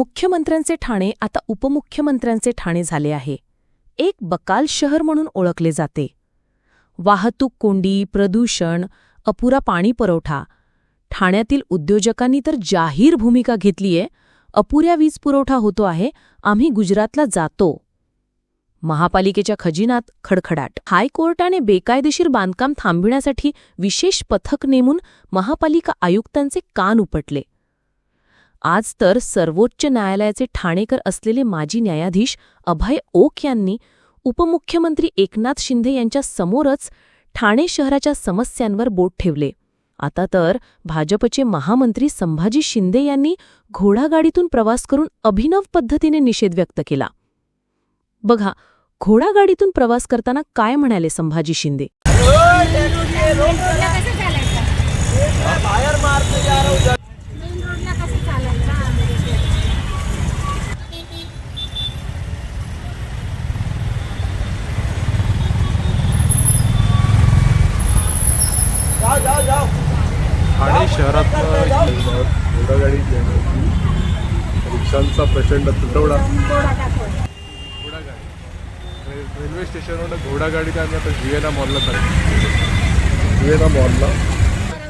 मुख्यमंत्र्यांचे ठाणे आता उपमुख्यमंत्र्यांचे ठाणे झाले आहे. एक बकाल शहर म्हणून ओळखले जाते. वाहतूक कोंडी प्रदूषण अपुरा पाणी पुरवठा. ठाण्यातील उद्योजकांनी तर जाहीर भूमिका घेतलीये अपुऱ्या वीज पुरवठा होतो आहे आम्ही गुजरातला जातो. महापालिकेच्या खजिनात खडखडाट. हायकोर्टाने बेकायदेशीर बांधकाम थांबविण्यासाठी विशेष पथक नेमून महापालिका आयुक्तांचे कान उपटले. आज तर सर्वोच्च न्यायालयाचे ठाणेकर असलेले माजी न्यायाधीश अभय ओक यांनी उपमुख्यमंत्री एकनाथ शिंदे यांच्या समोरच ठाणे शहराच्या समस्यांवर बोट ठेवले. आता तर भाजपचे महामंत्री संभाजी शिंदे यांनी घोडागाडीतून प्रवास करून अभिनव पद्धतीने निषेध व्यक्त केला. बघा घोडागाडीतून प्रवास करताना काय म्हणाले संभाजी शिंदे? मेन ठाणे शहरातलं घोडागाडी घेण्याची रिक्षांचा प्रचंड तुटवडा घोडागाडी रे- रेल्वे स्टेशनवरून घोडागाडी आम्ही आता जुएना मॉलला चाललो. जुएना मॉलला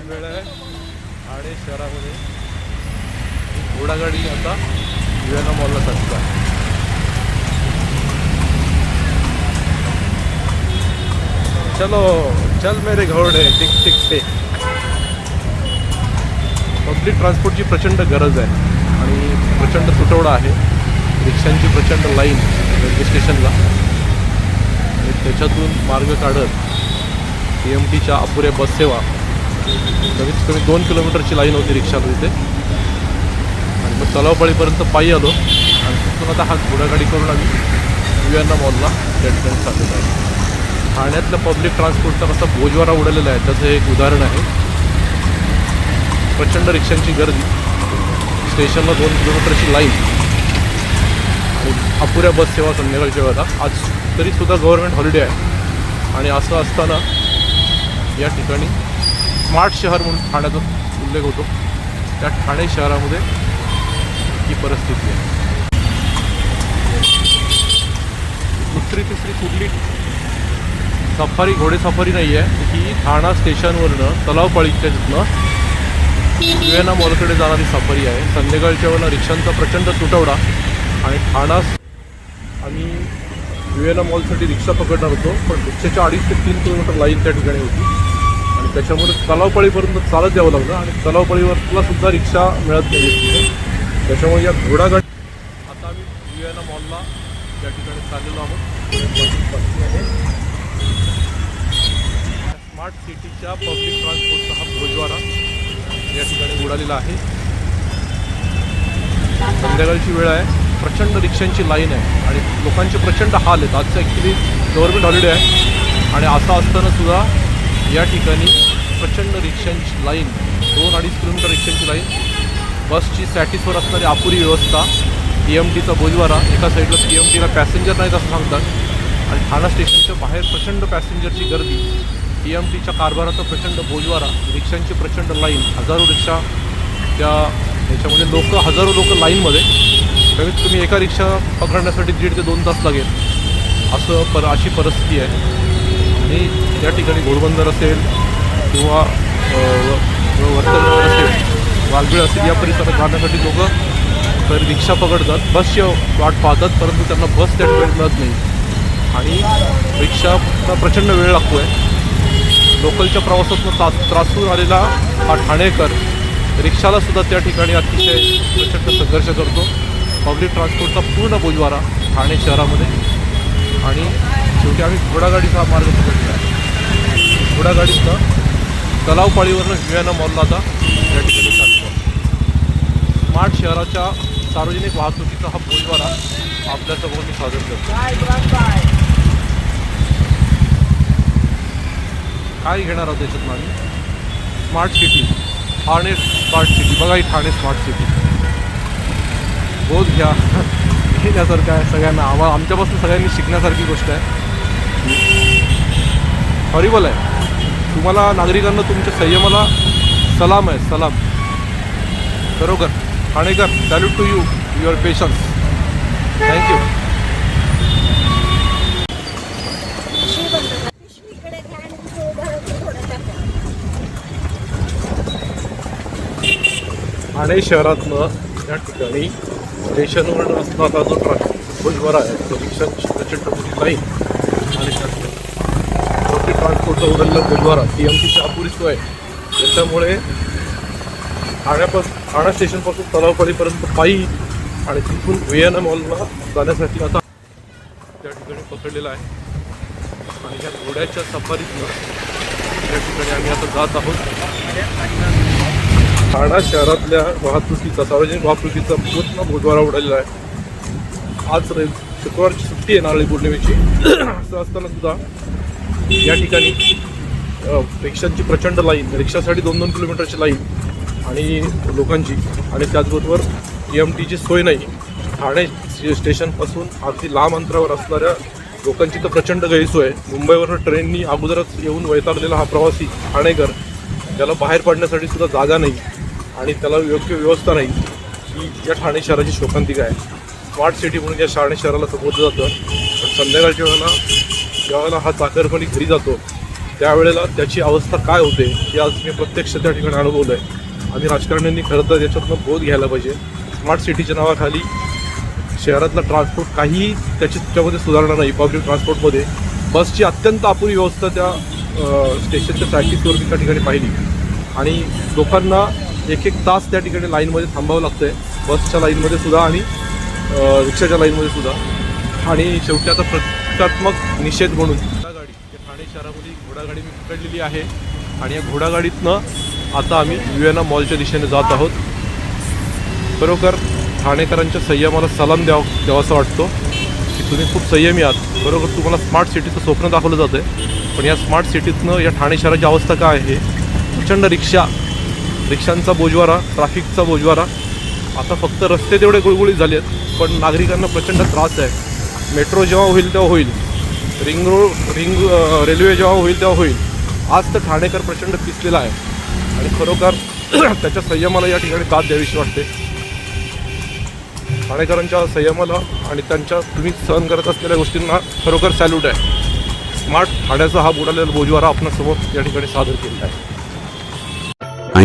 वेळ आहे ठाणे शहरामध्ये. घोडागाडी आता जुएना मॉलला चालतो आहे चलो चल मेरे घोडे टिक टिक टिक. पब्लिक ट्रान्सपोर्टची प्रचंड गरज आहे. आणि प्रचंड तुटवडा आहे. रिक्षांची प्रचंड लाईन रेल्वे स्टेशनला आणि त्याच्यातून मार्ग काढत पी एम टीच्या अपुऱ्या बससेवा कमीत कमी दोन किलोमीटरची लाईन होती रिक्षाला तिथे आणि मग तलावपाळीपर्यंत पायी आलो. आणि तिथून आता हा घोडागाडी करून आम्ही युएनना मॉलला त्या ठिकाणी आहे ठाण्यातल्या पब्लिक ट्रान्सपोर्टचा कसा बोजवारा उडालेला आहे. त्याचं एक उदाहरण आहे. प्रचंड रिक्षांची गर्दी. स्टेशनला दोन किलोमीटरची लाईन. आणि अपुऱ्या बस सेवा संध्याकाळच्या वेळेला आज तरीसुद्धा गव्हर्नमेंट हॉलिडे आहे. आणि असं असताना या ठिकाणी स्मार्ट शहर म्हणून ठाण्याचा उल्लेख होतो. त्या ठाणे शहरामध्ये ही परिस्थिती आहे. दुसरी तिसरी कुठली? सफारी घोडे सफारी नाही आहे ही ठाणा स्टेशनवरनं तलावपाळीच्या तिथनं युएना मॉलकडे जाणारी सफारी आहे. संध्याकाळच्या वेळेला रिक्षांचा प्रचंड तुटवडा आणि ठाणास आम्ही युएना मॉलसाठी रिक्षा पकडणार होतो पण रिक्षाच्या अडीच ते तीन किलोमीटर लाईन त्या ठिकाणी होती. आणि त्याच्यामुळे तलावपाळीपर्यंत चालत यावं लागलं आणि तलावपाळीवरला सुद्धा रिक्षा मिळत नाही. त्याच्यामुळे या घोडागाडी आता आम्ही युएना मॉलला या ठिकाणी चाललेलो आहोत. स्मार्ट सिटीच्या पब्लिक ट्रान्सपोर्टचा हा भोजवारा. या ठिकाणी उडालेला आहे. संध्याकाळची वेळ आहे. प्रचंड रिक्षांची लाईन आहे आणि लोकांचे प्रचंड हाल आहेत. आजचं ॲक्च्युली गव्हर्मेंट हॉलिडे आहे. आणि असं असताना सुद्धा या ठिकाणी प्रचंड रिक्षांची लाईन दोन अडीच किलोमीटर रिक्षांची लाईन बसची सॅटिसवर असणारी अपुरी व्यवस्था टी एम टीचा बोजवारा एका साईडला टी एम टीला पॅसेंजर नाहीत असं सांगतात. आणि ठाणा स्टेशनच्या बाहेर प्रचंड पॅसेंजरची गर्दी. टी एम टीच्या कारभाराचा प्रचंड बोजवारा रिक्षांची प्रचंड लाईन हजारो रिक्षा त्या याच्यामध्ये लोक हजारो लोक लाईनमध्ये. कमीत कमी एका रिक्षा पकडण्यासाठी दीड ते दोन तास लागेल. असं पर अशी परिस्थिती आहे. आणि या ठिकाणी घोडबंदर असेल किंवा वर्तन असेल वालबीळ असेल या परिसरात जाण्यासाठी लोक तर रिक्षा पकडतात बसची वाट पाहतात परंतु त्यांना बस त्या ठिकाणी मिळत नाही. आणि रिक्षाचा प्रचंड वेळ लागतो आहे लोकलच्या प्रवासातून त्रास त्रासून आलेला हा ठाणेकर रिक्षाला सुद्धा त्या ठिकाणी अतिशय प्रचंड संघर्ष करतो. पब्लिक ट्रान्सपोर्टचा पूर्ण बोजवारा ठाणे शहरामध्ये आणि शेवटी आम्ही घोडागाडीचा मार्ग पकडला आहे घोडागाडीतनं तलावपाळीवरनं विवेना मॉलला आता या ठिकाणी चालतो. स्मार्ट शहराच्या सार्वजनिक वाहतुकीचा हा बोजवारा आपल्यासमोर मी सादर करतो. काय घेणार आहोत त्याच्यात आम्ही smart city Thane smart city बघा ही ठाणे स्मार्ट सिटी बोध घ्या. घेण्यासारखं आहे सगळ्यांना आम्हा आमच्यापासून सगळ्यांनी शिकण्यासारखी गोष्ट आहे. हॉरिबल आहे. तुम्हाला नागरिकांना तुमच्या संयमाला सलाम आहे सलाम. बरोबर Thanekar salute to you your patience thank you पिशवीकडे घ्या आणि थोडं थोडं टाका. ठाणे शहरातनं या ठिकाणी स्टेशनवर असणारा जो ट्रॅफिक भुजभर आहे तो रिक्षा प्रचंड मोठी लाईन आणि त्यात ट्रान्सपोर्टचा उडलेला भुजबरा टी एम सीची अपुरी सोय त्याच्यामुळे ठाण्यापासून ठाणा स्टेशनपासून तलावपाडीपर्यंत पायी आणि तिथून व्हिएना मॉलला जाण्यासाठी आता त्या ठिकाणी पकडलेला आहे. आणि ह्या घोड्याच्या सफारीतनं या ठिकाणी आम्ही आता जात आहोत. ठाणा शहरातल्या वाहतुकीचा सार्वजनिक वाहतुकीचा पूर्ण बुधवारा उडालेला आहे. आज रे शुक्रवारची सुट्टी आहे नारळी पौर्णिमेची. असं असताना सुद्धा या ठिकाणी रिक्षांची प्रचंड लाईन रिक्षासाठी दोन दोन किलोमीटरची लाईन आणि लोकांची आणि त्याचबरोबर ई एम टीची सोय नाही. ठाणे स्टेशनपासून अगदी लांब अंतरावर असणाऱ्या लोकांची तर प्रचंड गैरसोय मुंबईवरून ट्रेननी अगोदरच येऊन वैतागलेला हा प्रवासी ठाणेकर त्याला बाहेर पडण्यासाठी सुद्धा जागा नाही. आणि त्याला योग्य व्यवस्था नाही. ही या ठाणे शहराची शोकांतिका आहे. स्मार्ट सिटी म्हणून या ठाणे शहराला संबोधलं जातं पण संध्याकाळच्या वेळेला ज्यावेळेला हा चाकरपणी घरी जातो त्यावेळेला त्याची अवस्था काय होते हे आज मी प्रत्यक्ष त्या ठिकाणी अनुभवलं आहे आणि राजकारण्यांनी खरं तर याच्यातनं बोध घ्यायला पाहिजे. स्मार्ट सिटीच्या नावाखाली शहरातला ट्रान्सपोर्ट काहीही त्याची त्याच्यामध्ये सुधारणा नाही पब्लिक ट्रान्सपोर्टमध्ये. बसची अत्यंत अपुरी व्यवस्था त्या स्टेशनच्या ट्रॅफिकवर मी त्या ठिकाणी पाहिली. आणि लोकांना एक एक तास त्या ठिकाणी लाईनमध्ये थांबावं लागतं आहे बसच्या लाईनमध्ये सुद्धा आणि रिक्षाच्या लाईनमध्ये सुद्धा. आणि शेवटी आता प्रतिकात्मक निषेध म्हणून घोडागाडी या ठाणे शहरामध्ये घोडागाडी मी पकडलेली आहे. आणि या घोडागाडीतनं आता आम्ही यू एन मॉलच्या दिशेने जात आहोत. खरोखर ठाणेकरांच्या संयमाला सलाम द्याव द्यावासा वाटतो. की तुम्ही खूप संयमी आहात. बरोबर तुम्हाला स्मार्ट सिटीचं स्वप्न दाखवलं जातं आहे पण या स्मार्ट सिटीतनं या ठाणे शहराची अवस्था काय आहे? प्रचंड रिक्षा रिक्षांचा बोजवारा ट्रॅफिकचा बोजवारा. आता फक्त रस्ते तेवढे गुळगुळीत झाले आहेत पण नागरिकांना प्रचंड त्रास आहे. मेट्रो जेव्हा होईल तेव्हा होईल. रिंग रोड रिंग रेल्वे जेव्हा होईल तेव्हा होईल. आज तर ठाणेकर प्रचंड पिसलेला आहे. आणि खरोखर त्याच्या संयमाला या ठिकाणी दाद द्यावीशी वाटते. ठाणेकरांच्या संयमाला आणि त्यांच्या तुम्ही सहन करत असलेल्या गोष्टींना खरोखर सॅल्यूट आहे. स्मार्ट ठाण्याचा हा बुडालेला बोजवारा आपणासमोर या ठिकाणी सादर केलेला आहे.